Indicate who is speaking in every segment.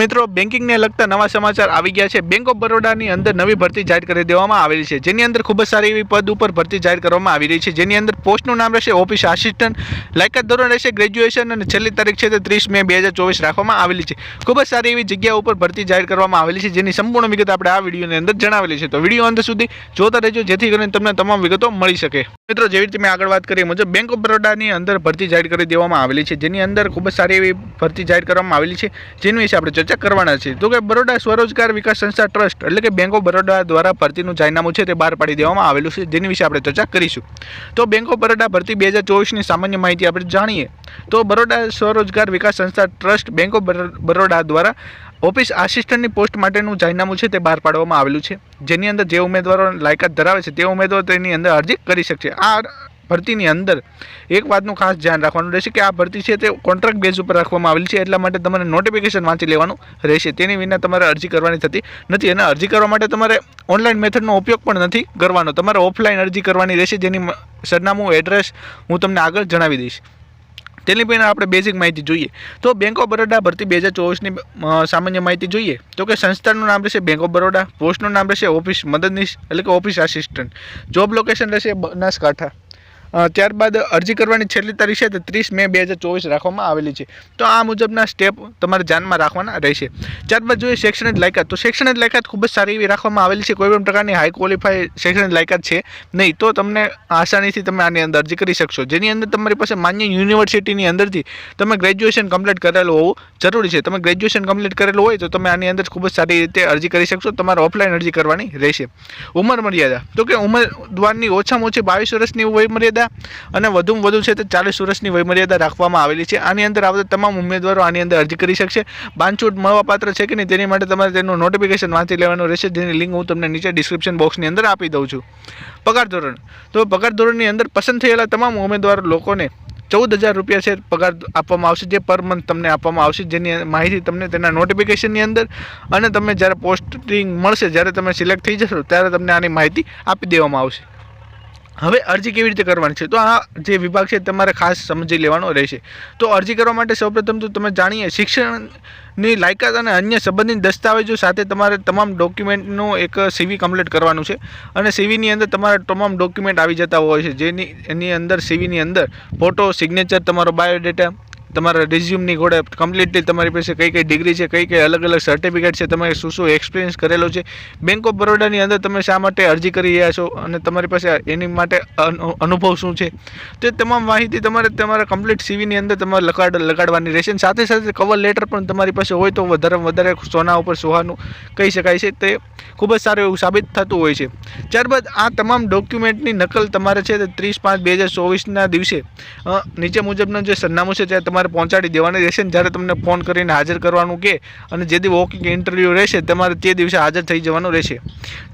Speaker 1: મિત્રો બેન્કિંગને લગતા નવા સમાચાર આવી ગયા છે. બેંક ઓફ બરોડાની અંદર નવી ભરતી જાહેર કરી દેવામાં આવેલી છે. જેની અંદર ખૂબ જ સારી એવી પદ ઉપર ભરતી જાહેર કરવામાં આવી રહી છે. જેની અંદર પોસ્ટનું નામ રહેશે ઓફિસ આસિસ્ટન્ટ. લાયકાત ધોરણ રહેશે ગ્રેજ્યુએશન અને છેલ્લી તારીખ છે તે ત્રીસ મે બે હજાર ચોવીસ રાખવામાં આવેલી છે. ખૂબ જ સારી એવી જગ્યા ઉપર ભરતી જાહેર કરવામાં આવેલી છે, જેની સંપૂર્ણ વિગત આપણે આ વિડીયોની અંદર જણાવેલી છે. તો વીડિયો અંત સુધી જોતા રહેજો, જેથી કરીને તમને તમામ વિગતો મળી શકે. મિત્રો, જેવી રીતે મેં આગળ વાત કરી મુજબ બેંક ઓફ બરોડાની અંદર ભરતી જાહેર કરી દેવામાં આવેલી છે. જેની અંદર ખૂબ જ સારી એવી ભરતી જાહેર કરવામાં આવેલી છે. જેની વિશે આપણે ચર્ચા કરવાના છે. તો કે બરોડા સ્વરોજગાર વિકાસ સંસ્થા ટ્રસ્ટ, એટલે કે બેંક ઓફ બરોડા દ્વારા ભરતીનું જાહેરનામું છે તે બહાર પાડી દેવામાં આવેલું છે. જેની વિશે આપણે ચર્ચા કરીશું. તો બેંક ઓફ બરોડા ભરતી બે ચોવીસની સામાન્ય માહિતી આપણે જાણીએ. તો બરોડા સ્વરોજગાર વિકાસ સંસ્થા ટ્રસ્ટ બેંક ઓફ બરોડા દ્વારા ઓફિસ આસિસ્ટન્ટની પોસ્ટ માટેનું જાહેરનામું છે તે બહાર પાડવામાં આવેલું છે. જેની અંદર જે ઉમેદવારો લાયકાત ધરાવે છે તે ઉમેદવારો તેની અંદર અરજી કરી શકશે. આ ભરતીની અંદર એક વાતનું ખાસ ધ્યાન રાખવાનું રહેશે કે આ ભરતી છે તે કોન્ટ્રાક્ટ બેઝ ઉપર રાખવામાં આવેલી છે એટલા માટે તમારે નોટિફિકેશન વાંચી લેવાનું રહેશે. તેની વિના તમારે અરજી કરવાની થતી નથી અને અરજી કરવા માટે તમારે ઓનલાઈન મેથડનો ઉપયોગ પણ નથી કરવાનો. તમારે ઓફલાઈન અરજી કરવાની રહેશે જેની સરનામું એડ્રેસ હું તમને આગળ જણાવી દઈશ. તેની પહેલાં આપણે બેઝિક માહિતી જોઈએ. તો બેંક ઓફ બરોડા ભરતી બે હજાર ચોવીસની સામાન્ય માહિતી જોઈએ. તો કે સંસ્થાનું નામ રહેશે બેંક ઓફ બરોડા પોસ્ટનું નામ રહેશે ઓફિસ મદદનીશ, એટલે કે ઓફિસ આસિસ્ટન્ટ જોબ લોકેશન રહેશે બનાસકાંઠા. ત્યારબાદ અરજી કરવાની છેલ્લી તારીખ છે, તે ત્રીસ મે બે રાખવામાં આવેલી છે. તો આ મુજબના સ્ટેપ તમારે ધ્યાનમાં રાખવાના રહેશે. ત્યારબાદ જોઈએ શૈક્ષણિક લાયકાત. તો શૈક્ષણિક લાયકાત ખૂબ જ સારી એવી રાખવામાં આવેલી છે. કોઈ પણ પ્રકારની હાઈ ક્વોલિફાઈ શૈક્ષણિક લાયકાત છે નહીં, તો તમને આસાનીથી તમે આની અંદર અરજી કરી શકશો. જેની અંદર તમારી પાસે માન્ય યુનિવર્સિટીની અંદરથી તમે ગ્રેજ્યુએશન કમ્પ્લીટ કરેલું હોવું જરૂરી છે. તમે ગ્રેજ્યુએશન કમ્પ્લીટ કરેલું હોય તો તમે આની અંદર ખૂબ જ સારી રીતે અરજી કરી શકશો. તમારે ઓફલાઈન અરજી કરવાની રહેશે. ઉંમર મર્યાદા. તો કે ઉમેદવારની ઓછામાં ઓછી બાવીસ વર્ષની વય મર્યાદા અને વધુમાં વધુ છે તે ચાલીસ વર્ષની વયમર્યાદા રાખવામાં આવેલી છે. આની અંદર આવતા તમામ ઉમેદવારો આની અંદર અરજી કરી શકશે. બાંછૂટ મળવાપાત્ર છે કે નહીં તેની માટે તમારે તેનું નોટિફિકેશન વાંચી લેવાનું રહેશે. જેની લિંક હું તમને નીચે ડિસ્ક્રિપ્શન બોક્સની અંદર આપી દઉં છું. પગાર ધોરણ. તો પગાર ધોરણની અંદર પસંદ થયેલા તમામ ઉમેદવારો લોકોને ચૌદ હજાર રૂપિયા છે પગાર આપવામાં આવશે, જે પર મંથ તમને આપવામાં આવશે. જેની માહિતી તમને તેના નોટિફિકેશનની અંદર અને તમે જ્યારે પોસ્ટિંગ મળશે, જ્યારે તમે સિલેક્ટ થઈ જશો, ત્યારે તમને આની માહિતી આપી દેવામાં આવશે. હવે અરજી કેવી રીતે કરવાની છે? તો આ જે વિભાગ છે તમારે ખાસ સમજી લેવાનો રહેશે. તો અરજી કરવા માટે સૌપ્રથમ તો તમે જાણીએ, શિક્ષણની લાયકાત અને અન્ય સંબંધિત દસ્તાવેજો સાથે તમારે તમામ ડોક્યુમેન્ટનું એક સીવી કમ્પ્લીટ કરવાનું છે. અને સીવીની અંદર તમારા તમામ ડોક્યુમેન્ટ આવી જતા હોય છે. જેની, એની અંદર સીવીની અંદર ફોટો સિગ્નેચર તમારો બાયોડેટા તમારા રિઝ્યુમની ઘોડે કમ્પ્લીટલી તમારી પાસે કઈ કઈ ડિગ્રી છે, કઈ કઈ અલગ અલગ સર્ટિફિકેટ છે તમે શું શું એક્સપિરિયન્સ કરેલો છે. બેંક ઓફ બરોડાની અંદર તમે શા માટે અરજી કરી રહ્યા છો અને તમારી પાસે એની માટે અનુભવ શું છે? તે તમામ માહિતી તમારે તમારા કમ્પ્લીટ સીવીની અંદર તમારે લગાડ, લગાડવાની રહેશે. સાથે સાથે કવર લેટર પણ તમારી પાસે હોય તો વધારે વધારે સોના ઉપર સોહાનું કહી શકાય છે. તે ખૂબ જ સારું એવું સાબિત થતું હોય છે. ત્યારબાદ આ તમામ ડોક્યુમેન્ટની નકલ તમારે છે તે ત્રીસ પાંચ બે હજાર ચોવીસના દિવસે નીચે મુજબનું જે સરનામું છે ત્યાં તમારે પહોંચાડી દેવાની રહેશે ને જ્યારે તમને ફોન કરીને હાજર કરવાનું કે અને જે દી વોકિંગ ઇન્ટરવ્યૂ રહેશે, તમારે તે દિવસે હાજર થઈ જવાનું રહેશે.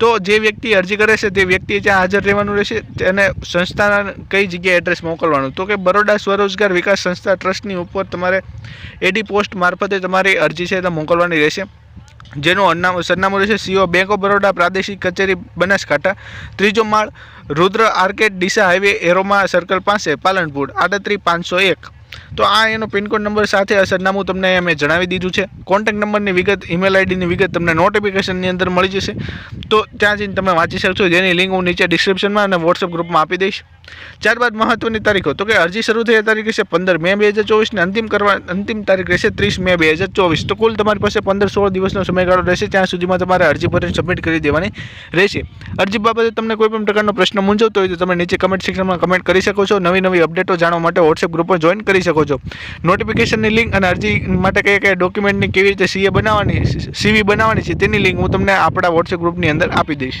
Speaker 1: તો જે વ્યક્તિ અરજી કરે છે, તે વ્યક્તિએ ત્યાં હાજર રહેવાનું રહેશે તેને સંસ્થાના કઈ જગ્યાએ એડ્રેસ મોકલવાનું. તો કે બરોડા સ્વરોજગાર વિકાસ સંસ્થા ટ્રસ્ટની ઉપર તમારે એડી પોસ્ટ મારફતે તમારી અરજી છે તે મોકલવાની રહેશે. જેનું અરનામું, સરનામું રહેશે સીઓ બેંક ઓફ બરોડા પ્રાદેશિક કચેરી, બનાસકાંઠા. ત્રીજો માળ, Rudra arcade Deesa highway, aroma circle પાસે, પાલનપુર. આડત્રીસ પાંચસો એક. તો આ એનો પિનકોડ નંબર સાથે આ સરનામું તમને અમે જણાવી દીધું છે. કોન્ટેક્ટ નંબરની વિગત ઈમેલ આઈડીની વિગત તમને નોટિફિકેશનની અંદર મળી જશે. તો ત્યાં જઈને તમે વાંચી શકશો. જેની લિંક હું નીચે ડિસ્ક્રિપ્શનમાં અને વોટ્સઅપ ગ્રુપમાં આપી દઈશ. ત્યારબાદ મહત્વની તારીખો. તો કે અરજી શરૂ થયા તારીખ છે પંદર મે બે હજાર ચોવીસને અંતિમ કરવા, અંતિમ તારીખ રહેશે ત્રીસ મે બે હજાર ચોવીસ. તો કુલ તમારી પાસે પંદર સોળ દિવસનો સમયગાળો રહેશે, ત્યાં સુધીમાં તમારે અરજી ભરીને સબમિટ કરી દેવાની રહેશે. અરજી બાબતે તમને કોઈ પણ પ્રકારનો પ્રશ્ન મૂંઝવતો હોય તો તમે નીચે કમેન્ટ સેક્શનમાં કમેન્ટ કરી શકો છો, નવી નવી અપડેટો જાણવા માટે વોટ્સએપ ગ્રુપમાં જોઈન કરી શકો છો. નોટિફિકેશનની લિંક અને અરજી માટે કયા કયા ડોક્યુમેન્ટની કેવી રીતે સીએ બનાવવાની સીવી બનાવવાની છે તેની લિંક હું તમને આપણા વોટ્સએપ ગ્રુપની અંદર આપી દઈશ.